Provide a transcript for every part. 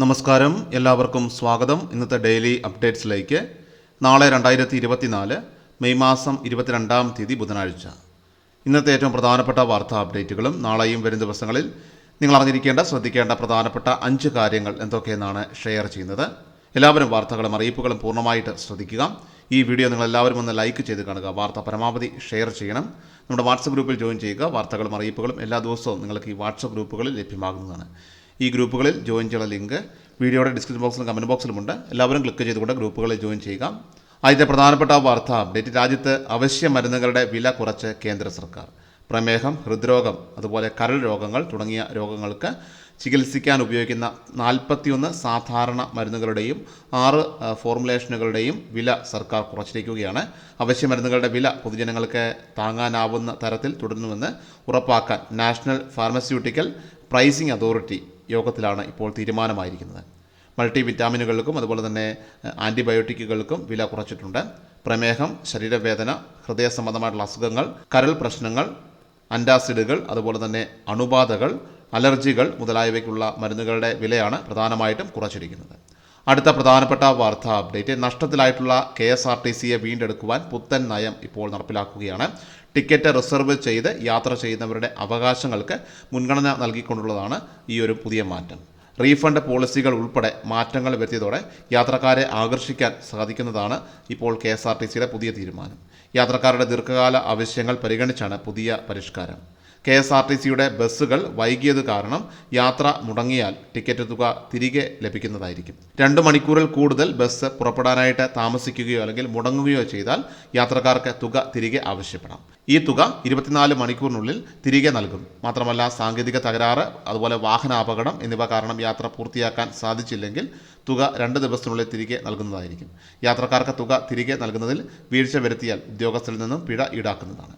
നമസ്കാരം. എല്ലാവർക്കും സ്വാഗതം. ഇന്നത്തെ ഡെയിലി അപ്ഡേറ്റ്സിലേക്ക്. നാളെ രണ്ടായിരത്തി ഇരുപത്തിനാല് മെയ് മാസം ഇരുപത്തിരണ്ടാം തീയതി ബുധനാഴ്ച. ഇന്നത്തെ ഏറ്റവും പ്രധാനപ്പെട്ട വാർത്താ അപ്ഡേറ്റുകളും നാളെയും വരും ദിവസങ്ങളിൽ നിങ്ങൾ അറിഞ്ഞിരിക്കേണ്ട ശ്രദ്ധിക്കേണ്ട പ്രധാനപ്പെട്ട അഞ്ച് കാര്യങ്ങൾ എന്തൊക്കെയെന്നാണ് ഷെയർ ചെയ്യുന്നത്. എല്ലാവരും വാർത്തകളും അറിയിപ്പുകളും പൂർണമായിട്ട് ശ്രദ്ധിക്കുക. ഈ വീഡിയോ നിങ്ങൾ എല്ലാവരും ഒന്ന് ലൈക്ക് ചെയ്ത് കാണുക. വാർത്ത പരമാവധി ഷെയർ ചെയ്യണം. നമ്മുടെ വാട്സപ്പ് ഗ്രൂപ്പിൽ ജോയിൻ ചെയ്യുക. വാർത്തകളും അറിയിപ്പുകളും എല്ലാ ദിവസവും നിങ്ങൾക്ക് ഈ വാട്സപ്പ് ഗ്രൂപ്പുകളിൽ ലഭ്യമാകുന്നതാണ്. ഈ ഗ്രൂപ്പുകളിൽ ജോയിൻ ചെയ്യാനുള്ള ലിങ്ക് വീഡിയോയുടെ ഡിസ്ക്രിപ്ഷൻ ബോക്സിലും കമന്റ് ബോക്സിലുമുണ്ട് എല്ലാവരും ക്ലിക്ക് ചെയ്തുകൊണ്ട് ഗ്രൂപ്പുകളിൽ ജോയിൻ ചെയ്യുക. ആദ്യത്തെ പ്രധാനപ്പെട്ട വാർത്ത അപ്ഡേറ്റ് രാജ്യത്ത് അവശ്യ മരുന്നുകളുടെ വില കുറച്ച് കേന്ദ്ര സർക്കാർ. പ്രമേഹം ഹൃദ്രോഗം അതുപോലെ കരൾ രോഗങ്ങൾ തുടങ്ങിയ രോഗങ്ങൾക്ക് ചികിത്സിക്കാൻ ഉപയോഗിക്കുന്ന നാൽപ്പത്തിയൊന്ന് സാധാരണ മരുന്നുകളുടെയും ആറ് ഫോർമുലേഷനുകളുടെയും വില സർക്കാർ കുറച്ചിരിക്കുകയാണ്. അവശ്യ മരുന്നുകളുടെ വില പൊതുജനങ്ങൾക്ക് താങ്ങാനാവുന്ന തരത്തിൽ തുടരുന്നുവെന്ന് ഉറപ്പാക്കാൻ നാഷണൽ ഫാർമസ്യൂട്ടിക്കൽ പ്രൈസിംഗ് അതോറിറ്റി യോഗത്തിലാണ് ഇപ്പോൾ തീരുമാനമായിരിക്കുന്നത്. മൾട്ടി വിറ്റാമിനുകൾക്കും അതുപോലെ തന്നെ ആന്റിബയോട്ടിക്കുകൾക്കും വില കുറച്ചിട്ടുണ്ട്. പ്രമേഹം ശരീരവേദന ഹൃദയ സംബന്ധമായിട്ടുള്ള അസുഖങ്ങൾ കരൾ പ്രശ്നങ്ങൾ അന്റാസിഡുകൾ അതുപോലെ തന്നെ അണുബാധകൾ അലർജികൾ മുതലായവയ്ക്കുള്ള മരുന്നുകളുടെ വിലയാണ് പ്രധാനമായിട്ടും കുറച്ചിരിക്കുന്നത്. അടുത്ത പ്രധാനപ്പെട്ട വാർത്താ അപ്ഡേറ്റ് നഷ്ടത്തിലായിട്ടുള്ള കെ എസ് ആർ ടി സിയെ വീണ്ടെടുക്കുവാൻ പുത്തൻ നയം ഇപ്പോൾ നടപ്പിലാക്കുകയാണ്. ടിക്കറ്റ് റിസർവ് ചെയ്ത് യാത്ര ചെയ്യുന്നവരുടെ അവകാശങ്ങൾക്ക് മുൻഗണന നൽകിക്കൊണ്ടുള്ളതാണ് ഈ ഒരു പുതിയ മാറ്റം. റീഫണ്ട് പോളിസികൾ ഉൾപ്പെടെ മാറ്റങ്ങൾ വരുത്തിയതോടെ യാത്രക്കാരെ ആകർഷിക്കാൻ സാധിക്കുന്നതാണ് ഇപ്പോൾ കെ എസ് ആർ ടി സിയുടെ പുതിയ തീരുമാനം. യാത്രക്കാരുടെ ദീർഘകാല ആവശ്യങ്ങൾ പരിഗണിച്ചാണ് പുതിയ പരിഷ്കാരം. കെ എസ് ആർ ടി സിയുടെ ബസ്സുകൾ വൈകിയത് കാരണം യാത്ര മുടങ്ങിയാൽ ടിക്കറ്റ് തുക തിരികെ ലഭിക്കുന്നതായിരിക്കും. രണ്ട് മണിക്കൂറിൽ കൂടുതൽ ബസ് പുറപ്പെടാനായിട്ട് താമസിക്കുകയോ അല്ലെങ്കിൽ മുടങ്ങുകയോ ചെയ്താൽ യാത്രക്കാർക്ക് തുക തിരികെ ആവശ്യപ്പെടാം. ഈ തുക ഇരുപത്തിനാല് മണിക്കൂറിനുള്ളിൽ തിരികെ നൽകും. മാത്രമല്ല സാങ്കേതിക തകരാറ് അതുപോലെ വാഹനാപകടം എന്നിവ കാരണം യാത്ര പൂർത്തിയാക്കാൻ സാധിച്ചില്ലെങ്കിൽ തുക രണ്ട് ദിവസത്തിനുള്ളിൽ തിരികെ നൽകുന്നതായിരിക്കും. യാത്രക്കാർക്ക് തുക തിരികെ നൽകുന്നതിൽ വീഴ്ച വരുത്തിയാൽ ഉദ്യോഗസ്ഥരിൽ നിന്നും പിഴ ഈടാക്കുന്നതാണ്.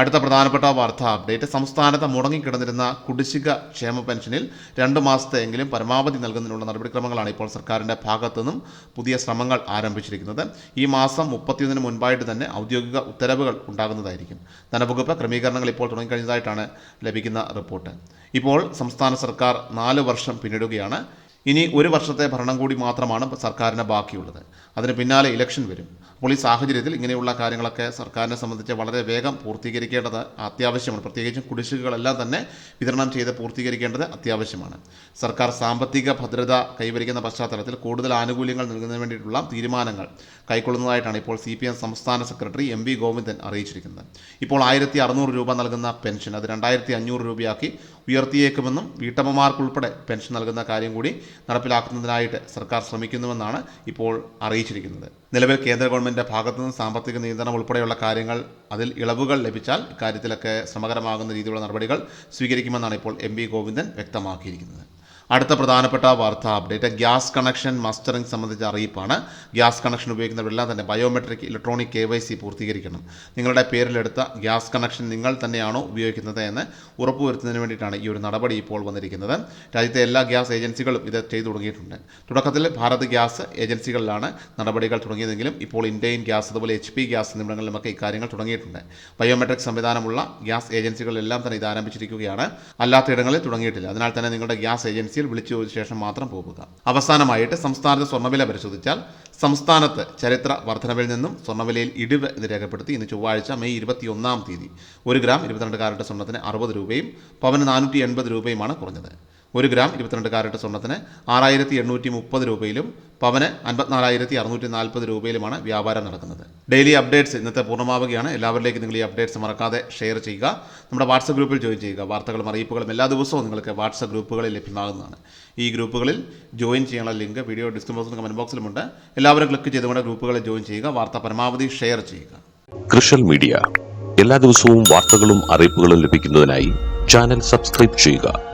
അടുത്ത പ്രധാനപ്പെട്ട വാർത്താ അപ്ഡേറ്റ്. സംസ്ഥാനത്ത് മുടങ്ങിക്കിടന്നിരുന്ന കുടിശ്ശിക ക്ഷേമ പെൻഷനിൽ രണ്ട് മാസത്തെയെങ്കിലും പരമാവധി നൽകുന്നതിനുള്ള നടപടിക്രമങ്ങളാണ് ഇപ്പോൾ സർക്കാരിന്റെ ഭാഗത്തു നിന്നും പുതിയ ശ്രമങ്ങൾ ആരംഭിച്ചിരിക്കുന്നത്. ഈ മാസം മുപ്പത്തിയൊന്നിന് മുൻപായിട്ട് തന്നെ ഔദ്യോഗിക ഉത്തരവുകൾ ഉണ്ടാകുന്നതായിരിക്കും. ധനവകുപ്പ് ക്രമീകരണങ്ങൾ ഇപ്പോൾ തുടങ്ങിക്കഴിഞ്ഞതായിട്ടാണ് ലഭിക്കുന്ന റിപ്പോർട്ട്. ഇപ്പോൾ സംസ്ഥാന സർക്കാർ നാല് വർഷം പിന്നിടുകയാണ്. ഇനി ഒരു വർഷത്തെ ഭരണം കൂടി മാത്രമാണ് സർക്കാരിന് ബാക്കിയുള്ളത്. അതിന് പിന്നാലെ ഇലക്ഷൻ വരും. അപ്പോൾ ഈ സാഹചര്യത്തിൽ ഇങ്ങനെയുള്ള കാര്യങ്ങളൊക്കെ സർക്കാരിനെ സംബന്ധിച്ച് വളരെ വേഗം പൂർത്തീകരിക്കേണ്ടത് അത്യാവശ്യമാണ്. പ്രത്യേകിച്ചും കുടിശ്ശികകളെല്ലാം തന്നെ വിതരണം ചെയ്ത് പൂർത്തീകരിക്കേണ്ടത് അത്യാവശ്യമാണ്. സർക്കാർ സാമ്പത്തിക ഭദ്രത കൈവരിക്കുന്ന പശ്ചാത്തലത്തിൽ കൂടുതൽ ആനുകൂല്യങ്ങൾ നൽകുന്നതിന് വേണ്ടിയിട്ടുള്ള തീരുമാനങ്ങൾ കൈക്കൊള്ളുന്നതായിട്ടാണ് ഇപ്പോൾ സി പി എം സംസ്ഥാന സെക്രട്ടറി എം വി ഗോവിന്ദൻ അറിയിച്ചിരിക്കുന്നത്. ഇപ്പോൾ ആയിരത്തി അറുന്നൂറ് രൂപ നൽകുന്ന പെൻഷൻ അത് രണ്ടായിരത്തി അഞ്ഞൂറ് രൂപയാക്കി ഉയർത്തിയേക്കുമെന്നും വീട്ടമ്മമാർക്കുൾപ്പെടെ പെൻഷൻ നൽകുന്ന കാര്യം കൂടി നടപ്പിലാക്കുന്നതിനായിട്ട് സർക്കാർ ശ്രമിക്കുന്നുവെന്നാണ് ഇപ്പോൾ അറിയിച്ചിരിക്കുന്നത്. നിലവിൽ കേന്ദ്ര ഗവൺമെന്റിന്റെ ഭാഗത്തുനിന്ന് സാമ്പത്തിക നിയന്ത്രണം ഉൾപ്പെടെയുള്ള കാര്യങ്ങൾ അതിൽ ഇളവുകൾ ലഭിച്ചാൽ ഇക്കാര്യത്തിലൊക്കെ ശ്രമകരമാകുന്ന രീതിയിലുള്ള നടപടികൾ സ്വീകരിക്കുമെന്നാണ് ഇപ്പോൾ എം ഗോവിന്ദൻ വ്യക്തമാക്കിയിരിക്കുന്നത്. അടുത്ത പ്രധാനപ്പെട്ട വാർത്താ അപ്ഡേറ്റ്. ഗ്യാസ് കണക്ഷൻ മസ്റ്ററിംഗ് സംബന്ധിച്ച അറിയിപ്പാണ്. ഗ്യാസ് കണക്ഷൻ ഉപയോഗിക്കുന്നവരെല്ലാം തന്നെ biometric electronic K Y C പൂർത്തീകരിക്കണം. നിങ്ങളുടെ പേരിലെടുത്ത ഗ്യാസ് കണക്ഷൻ നിങ്ങൾ തന്നെയാണോ ഉപയോഗിക്കുന്നത് എന്ന് ഉറപ്പുവരുത്തുന്നതിന് വേണ്ടിയിട്ടാണ് ഈ ഒരു നടപടി ഇപ്പോൾ വന്നിരിക്കുന്നത്. രാജ്യത്തെ എല്ലാ ഗ്യാസ് ഏജൻസികളും ഇത് ചെയ്തു തുടങ്ങിയിട്ടുണ്ട്. തുടക്കത്തിൽ ഭാരത് ഗ്യാസ് ഏജൻസികളിലാണ് നടപടികൾ തുടങ്ങിയതെങ്കിലും ഇപ്പോൾ ഇന്ത്യൻ ഗ്യാസ് അതുപോലെ എച്ച് പി ഗ്യാസ് എന്നിവിടങ്ങളിലുമൊക്കെ ഇക്കാര്യങ്ങൾ തുടങ്ങിയിട്ടുണ്ട്. ബയോമെട്രിക് സംവിധാനമുള്ള ഗ്യാസ് ഏജൻസികളെല്ലാം തന്നെ ഇത് ആരംഭിച്ചിരിക്കുകയാണ്. അല്ലാത്തയിടങ്ങളിൽ തുടങ്ങിയിട്ടില്ല. അതിനാൽ തന്നെ നിങ്ങളുടെ ഗ്യാസ് ഏജൻസിയിൽ വിളിച്ചു ചോദിച്ച ശേഷം മാത്രം പോകുക. അവസാനമായിട്ട് സംസ്ഥാനത്തെ സ്വർണവില പരിശോധിച്ചാൽ സംസ്ഥാനത്ത് ചരിത്ര വർധനവിൽ നിന്നും സ്വർണവിലയിൽ ഇടിവ് എന്ന് രേഖപ്പെടുത്തി ഇന്ന് ചൊവ്വാഴ്ച മെയ് ഇരുപത്തിയൊന്നാം തീയതി ഒരു ഗ്രാം ഇരുപത്തിരണ്ട് കാരറ്റ് സ്വർണത്തിന് അറുപത് രൂപയും പവന് നാനൂറ്റി എൺപത് രൂപയുമാണ് കുറഞ്ഞത്. ഒരു ഗ്രാം ഇരുപത്തിരണ്ട് കാരറ്റ് സ്വർണത്തിന് ആറായിരത്തി എണ്ണൂറ്റി മുപ്പത് രൂപയിലും പവന് അൻപത്തിനാലായിരത്തി അറുന്നൂറ്റി നാൽപ്പത് രൂപയിലുമാണ് വ്യാപാരം നടക്കുന്നത്. ഡെയിലി അപ്ഡേറ്റ്സ് ഇന്നത്തെ പൂർണമാവുകയാണ്. എല്ലാവരിലേക്കും നിങ്ങൾ ഈ അപ്ഡേറ്റ്സ് മറക്കാതെ ഷെയർ ചെയ്യുക. നമ്മുടെ വാട്സപ്പ് ഗ്രൂപ്പിൽ ജോയിൻ ചെയ്യുക. വാർത്തകളും അറിയിപ്പുകളും എല്ലാ ദിവസവും നിങ്ങൾക്ക് വാട്സപ്പ് ഗ്രൂപ്പുകളിൽ ലഭ്യമാകുന്നതാണ്. ഈ ഗ്രൂപ്പുകളിൽ ജോയിൻ ചെയ്യാനുള്ള ലിങ്ക് വീഡിയോ ഡിസ്ക്രിപ്ഷൻ കമന്റ് ബോക്സിലുമുണ്ട് എല്ലാവരും ക്ലിക്ക് ചെയ്ത് നമ്മുടെ ഗ്രൂപ്പുകളിൽ ജോയിൻ ചെയ്യുക. വാർത്ത പരമാവധി ഷെയർ ചെയ്യുക. കൃഷൽ മീഡിയ എല്ലാ ദിവസവും വാർത്തകളും അറിയിപ്പുകളും ലഭിക്കുന്നതിനായി ചാനൽ സബ്സ്ക്രൈബ് ചെയ്യുക.